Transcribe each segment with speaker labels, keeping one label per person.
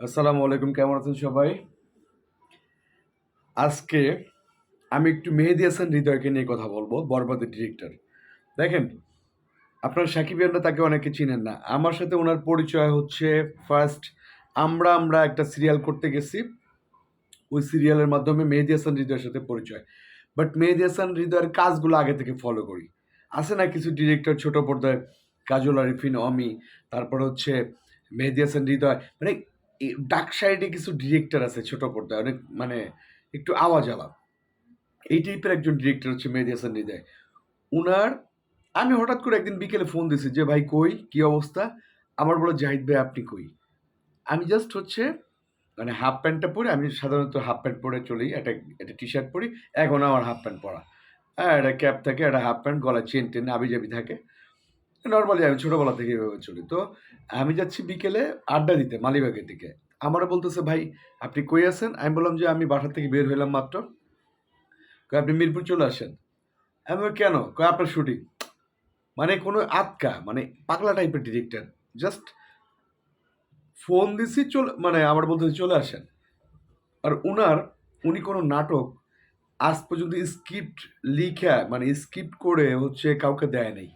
Speaker 1: আসসালামু আলাইকুম, কেমন আছেন সবাই? আজকে আমি একটু মেহেদি হাসান হৃদয়কে নিয়ে কথা বলব, বরবাদের ডিরেক্টর দেখেন, আপনার সাকিব ইয়ানরা তাকে অনেকে চিনেন না। আমার সাথে ওনার পরিচয় হচ্ছে ফার্স্ট আমরা আমরা একটা সিরিয়াল করতে গেছি। ওই সিরিয়ালের মাধ্যমে মেহেদি হাসান হৃদয়ের সাথে পরিচয়। বাট মেহেদি হাসান হৃদয়ের কাজগুলো আগে থেকে ফলো করি। আছে না কিছু ডিরেক্টর ছোট পর্দায়, কাজল আরিফিন, অমি, তারপর হচ্ছে মেহেদি হাসান হৃদয় মানে ডাক সাইডে কিছু ডিরেক্টর আছে ছোট পর্দায়, অনেক মানে একটু আওয়াজ আলাপ। এই টাইপের একজন ডিরেক্টর হচ্ছে মেহেদি হাসান হৃদয় উনার, আমি হঠাৎ করে একদিন বিকেলে ফোন দিছি যে, ভাই, কই? কি অবস্থা? আমার বলে, জাহিদ ভাই, আপনি কই? আমি জাস্ট হচ্ছে মানে হাফ প্যান্টটা পরে, আমি সাধারণত হাফ প্যান্ট পরে চলি, একটা একটা টি শার্ট পরি, এখন আমার হাফ প্যান্ট পরা। হ্যাঁ একটা ক্যাপ থাকে, একটা হাফ প্যান্ট গলা চেন টেন আবি জাবি থাকে। নর্মালি আমি ছোটোবেলা থেকে এভাবে চলি। তো আমি যাচ্ছি বিকেলে আড্ডা দিতে, মালিবাগের দিকে। আমারও বলতেছে, ভাই, আপনি কই আছেন? আমি বললাম যে, আমি বাসা থেকে বের হইলাম মাত্র। আপনি মিরপুর চলে আসেন? আমি কেন? কয়, আপনার শুটিং। মানে কোনো আটকা মানে পাগলা টাইপের ডিরেক্টর জাস্ট ফোন দিছি, চলে মানে আমার বলতে চলে আসেন। আর উনার, উনি কোনো নাটক আজ পর্যন্ত স্ক্রিপ্ট লিখা মানে স্ক্রিপ্ট করে হচ্ছে কাউকে দেয় নাই।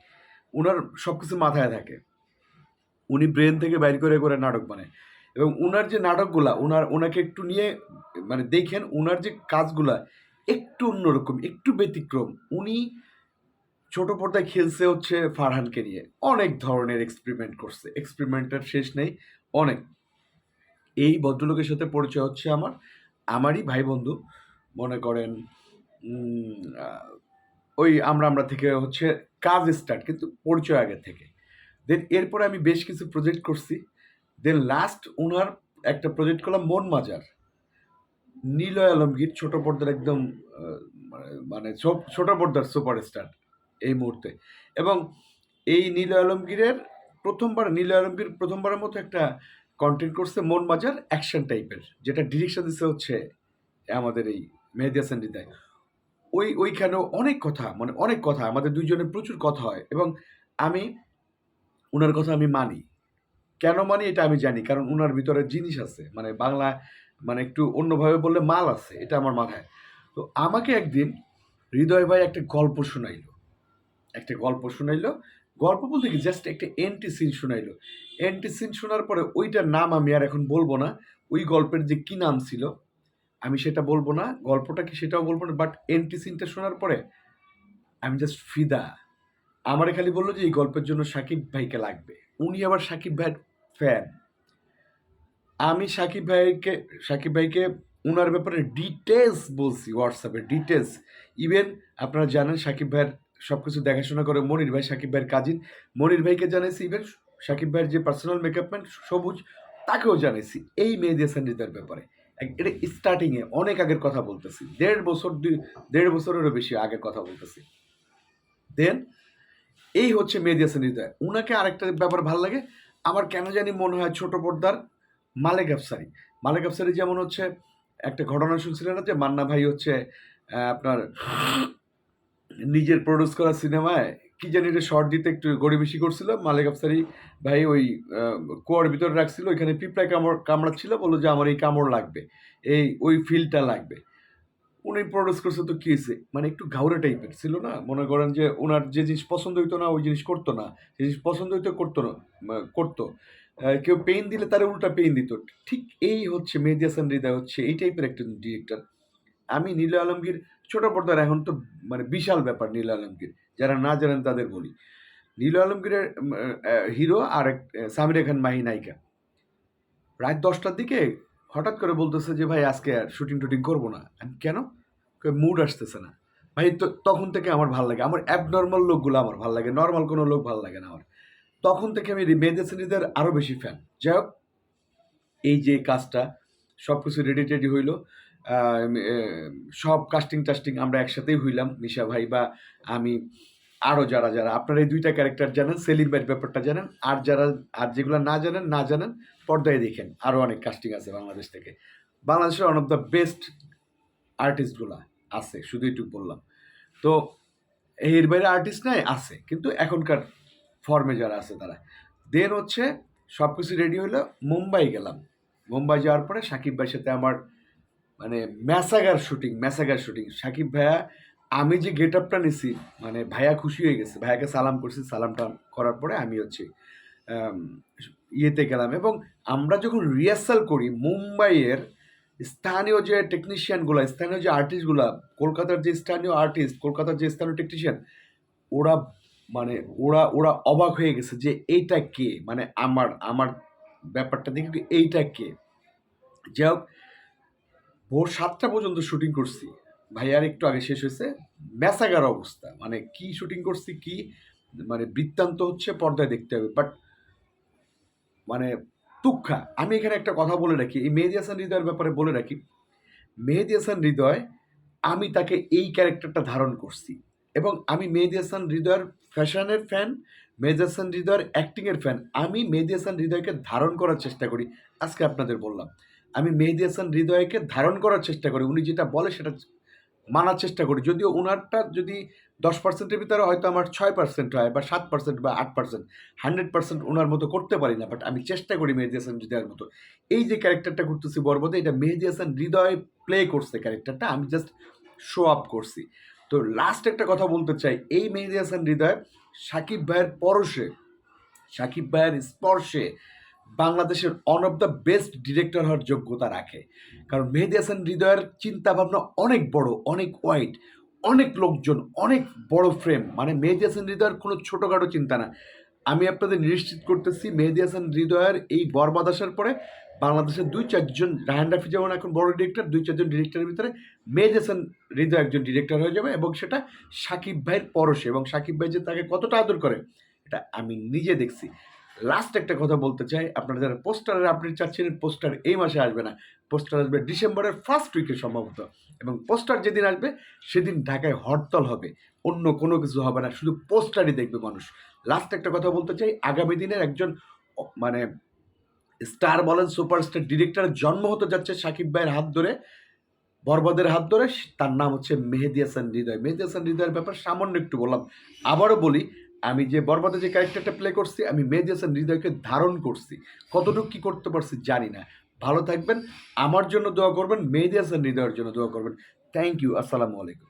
Speaker 1: উনার সব কিছু মাথায় থাকে। উনি ব্রেন থেকে বাইর করে করে নাটক বানায়। এবং উনার যে নাটকগুলা, উনার ওনাকে একটু নিয়ে মানে দেখেন উনার যে কাজগুলা একটু অন্যরকম, একটু ব্যতিক্রম। উনি ছোট পর্দায় খেলছে হচ্ছে ফারহানকে নিয়ে। অনেক ধরনের এক্সপেরিমেন্ট করছে। এক্সপেরিমেন্টের শেষ নেই, অনেক। এই ভদ্রলোকের সাথে পরিচয় হচ্ছে আমার, আমারই ভাই বন্ধু। মনে করেন ওই আমরা আমরা থেকে হচ্ছে কাজ স্টার্ট কিন্তু পরিচয় আগে থেকে। দেন এরপরে আমি বেশ কিছু প্রজেক্ট করছি। দেন লাস্ট ওনার একটা প্রজেক্ট করলাম মন মাজার নিলয় আলমগীর, ছোট পর্দার একদম মানে- মানে ছোট পর্দার সুপারস্টার এই মুহূর্তে। এবং এই নীলয় আলমগীরের প্রথমবার, নীলয় আলমগীর প্রথমবারের মতো একটা কন্টেন্ট করছে মন মাজার অ্যাকশন টাইপের যেটা ডিরেকশন দিচ্ছে হচ্ছে আমাদের এই মেহেদি হাসান হৃদয় ওই, ওইখানেও অনেক কথা মানে অনেক কথা, আমাদের দুইজনের প্রচুর কথা হয় এবং আমি ওনার কথা আমি মানি। কেন মানি এটা আমি জানি, কারণ ওনার ভিতরে জিনিস আছে মানে বাংলা মানে একটু অন্যভাবে বললে মাল আছে, এটা আমার মাথায়। তো আমাকে একদিন হৃদয় ভাই একটা গল্প শোনাইলো, একটা গল্প শোনাইলো, গল্প বলতে কি জাস্ট একটা এন্টি সিন শোনাইল। এন্টি সিন শোনার পরে ওইটার নাম আমি আর এখন বলব না, ওই গল্পের যে কি নাম ছিল আমি সেটা বলব না, গল্পটা কি সেটাও বলব না বাট এন্টি সিনটা শোনার পরে আমি জাস্ট ফিদা। আমারে খালি বলল যে, এই গল্পের জন্য সাকিব ভাইকে লাগবে। উনি আবার সাকিব ভাইয়ের ফ্যান আমি সাকিব ভাইকে সাকিব ভাইকে ওনার ব্যাপারে ডিটেলস বলছি হোয়াটসঅ্যাপে ডিটেলস ইভেন আপনারা জানেন সাকিব ভাইয়ের সব কিছু দেখাশোনা করে মনির ভাই, সাকিব ভাইয়ের কাজিন মনির ভাইকে জানাইছি ইভেন সাকিব ভাইয়ের যে পার্সোনাল মেকআপ ম্যান সবুজ, তাকেও জানাইছি, এই হাসান হৃদয়ের ব্যাপারে। এটা স্টার্টিংয়ে অনেক আগের কথা বলতেছি। দেড় বছর দুই, দেড় বছরেরও বেশি আগের কথা বলতেছি। দেন এই হচ্ছে মেহেদি হাসান হৃদয় উনাকে আরেকটা ব্যাপার ভালো লাগে, আমার কেন জানি মনে হয় ছোট পর্দার মালেক আফসারি। মালেক আফসারি যেমন হচ্ছে, একটা ঘটনা শুনছিলেন না যে মান্না ভাই হচ্ছে আপনার নিজের প্রডিউস করা সিনেমায় কি জানি এটা শর্ট দিতে একটু গড়িবেশি করছিল। মালেক আফসারি ভাই ওই কুয়ার ভিতরে রাখছিল, ওইখানে পিঁপড়ায় কামড়, কামড়াচ্ছিল, বলল যে আমার এই কামড় লাগবে, এই, ওই ফিলটা লাগবে। উনি প্রডিউস করছে তো কী হয়েছে? মানে একটু ঘাউরে টাইপের ছিল না? মনে করেন যে ওনার যে জিনিস পছন্দ হইতো না, ওই জিনিস করতো না। যে জিনিস পছন্দ হইতো, করতো না করতো। কেউ পেইন দিলে তারা উল্টা পেইন দিত। ঠিক এই হচ্ছে, মেহেদি হৃদয় হচ্ছে, এই টাইপের একটা ডিরেক্টর আমি নীল আলমগীর ছোট পর্দার এখন তো মানে বিশাল ব্যাপার নীল আলমগীর, যারা না জানেন তাদের বলি। নীল আলমগীরের হিরো আর এক সামিরা খান মাহি নায়িকা। রাত দশটার দিকে হঠাৎ করে বলতেছে যে, ভাই, আজকে আর শুটিং টুটিং করব না। আমি, কেন? মুড আসতেছে না। ভাই তখন থেকে আমার ভালো লাগে। আমার অ্যাবনর্মাল লোকগুলো আমার ভালো লাগে নর্মাল কোনো লোক ভালো লাগে না আমার। তখন থেকে আমি মেদেসিনীদের আরও বেশি ফ্যান যাই হোক, এই যে কাজটা সব কিছু রেডি টেডি হইল। সব কাস্টিং টাস্টিং আমরা একসাথেই হইলাম, নিশা ভাই বা আমি আরও যারা যারা। আপনারা এই দুইটা ক্যারেক্টার জানেন সেলিম ভাইয়ের ব্যাপারটা জানেন, আর যারা, আর যেগুলো না জানেন না জানেন, পর্দায় দেখেন। আরও অনেক কাস্টিং আছে বাংলাদেশ থেকে। বাংলাদেশের ওয়ান অফ দ্য বেস্ট আর্টিস্টগুলা আছে, শুধু একটু বললাম। তো, এর বাইরে আর্টিস্ট নাই, আছে। কিন্তু এখনকার ফর্মে যারা আছে তারা। দেন হচ্ছে সব কিছু রেডি হলো মুম্বাই গেলাম। মুম্বাই যাওয়ার পরে সাকিব ভাইয়ের সাথে আমার মানে ম্যাসাগার শুটিং ম্যাসাগার শুটিং। সাকিব ভাইয়া, আমি যে গেট আপটা নিছি মানে ভাইয়া খুশি হয়ে গেছে। ভাইয়াকে সালাম করছি, সালামটা করার পরে আমি হচ্ছে ইয়েতে গেলাম এবং আমরা যখন রিহার্সাল করি মুম্বাইয়ের স্থানীয় যে টেকনিশিয়ানগুলো স্থানীয় যে আর্টিস্টগুলো কলকাতার যে স্থানীয় আর্টিস্ট কলকাতার যে স্থানীয় টেকনিশিয়ান ওরা মানে ওরা ওরা অবাক হয়ে গেছে যে এইটা কে? মানে আমার আমার ব্যাপারটা দেখে এইটা কে? যাই হোক ভোর সাতটা পর্যন্ত শুটিং করছি। ভাইয়ার একটু আগে শেষ হয়েছে। ম্যাসাগার অবস্থা। মানে কি শুটিং করছি, কি? মানে বৃত্তান্ত হচ্ছে, পর্দায় দেখতে হবে। বাট মানে তুক্ষা, আমি এখানে একটা কথা বলে রাখি। এই মেহেদি হাসান হৃদয়ের ব্যাপারে বলে রাখি। মেহেদি হাসান হৃদয়, আমি তাকে এই ক্যারেক্টারটা ধারণ করছি। এবং আমি মেহেদি হাসান হৃদয়ের ফ্যাশনের ফ্যান, মেহেদি হাসান হৃদয়ের অ্যাক্টিংয়ের ফ্যান। আমি মেহেদি হাসান হৃদয়কে ধারণ করার চেষ্টা করি। আজকে আপনাদের বললাম। আমি মেহেদি হাসান হৃদয়কে ধারণ করার চেষ্টা করি, উনি যেটা বলে সেটা মানার চেষ্টা করি। যদিও ওনারটা যদি দশ পার্সেন্টের ভিতরে হয়তো আমার ছয় পার্সেন্ট হয় বা সাত পার্সেন্ট বা আট পার্সেন্ট হান্ড্রেড পার্সেন্ট ওনার মতো করতে পারি না বাট আমি চেষ্টা করি মেহেদি হাসান হৃদয়ের মতো। এই যে ক্যারেক্টারটা করতেছি বর্বদে এটা মেহেদি হাসান হৃদয় প্লে করছে ক্যারেক্টারটা আমি জাস্ট শো আপ করছি। তো লাস্ট একটা কথা বলতে চাই, এই মেহেদি হাসান হৃদয় সাকিব ভাইয়ের পরশে, সাকিব ভাইয়ের স্পর্শে বাংলাদেশের one of the best director হওয়ার যোগ্যতা রাখে। কারণ মেহেদি হাসান হৃদয়ের চিন্তা ভাবনা অনেক বড়, অনেক ওয়াইড অনেক লোকজন, অনেক বড় ফ্রেম মানে মেহেদি হাসান হৃদয়ের কোনো ছোটোখাটো চিন্তা না। আমি আপনাদের নিশ্চিত করতেছি, মেহেদি হাসান হৃদয়ের এই বরবাদ পরে বাংলাদেশের দুই চারজন রাহান রাফি যেমন এখন বড় ডিরেক্টর দুই চারজন ডিরেক্টরের ভিতরে মেহেদি হাসান হৃদয় একজন ডিরেক্টর হয়ে যাবে এবং সেটা সাকিব ভাইয়ের পরশে। এবং সাকিব ভাই যে তাকে কতটা আদর করে, এটা আমি নিজে দেখছি। লাস্ট একটা কথা বলতে চাই, আপনারা যারা পোস্টারের আপডেট চাচ্ছেন পোস্টার এই মাসে আসবে না। পোস্টার আসবে ডিসেম্বরের ফার্স্ট উইকে সম্ভবত। এবং পোস্টার যেদিন আসবে, সেদিন ঢাকায় হরতাল হবে। অন্য কোনো কিছু হবে না, শুধু পোস্টারই দেখবে মানুষ। লাস্ট একটা কথা বলতে চাই, আগামী দিনের একজন মানে স্টার বলেন সুপারস্টার ডিরেক্টরের জন্ম হতে যাচ্ছে সাকিব ভাইয়ের হাত ধরে, বরবাদের হাত ধরে, তার নাম হচ্ছে মেহেদি হাসান হৃদয়। মেহেদি হাসান হৃদয়ের ব্যাপার সামান্য একটু বললাম। আবারও বলি আমি যে বরবাদে যে ক্যারেক্টারটা প্লে করছি, আমি মেহেদি হাসান হৃদয়কে ধারণ করছি। কতটুকু কী করতে পারছি জানি না। ভালো থাকবেন, আমার জন্য দোয়া করবেন মেহেদি হাসান হৃদয়ের জন্য দোয়া করবেন। থ্যাংক ইউ আসসালামু আলাইকুম।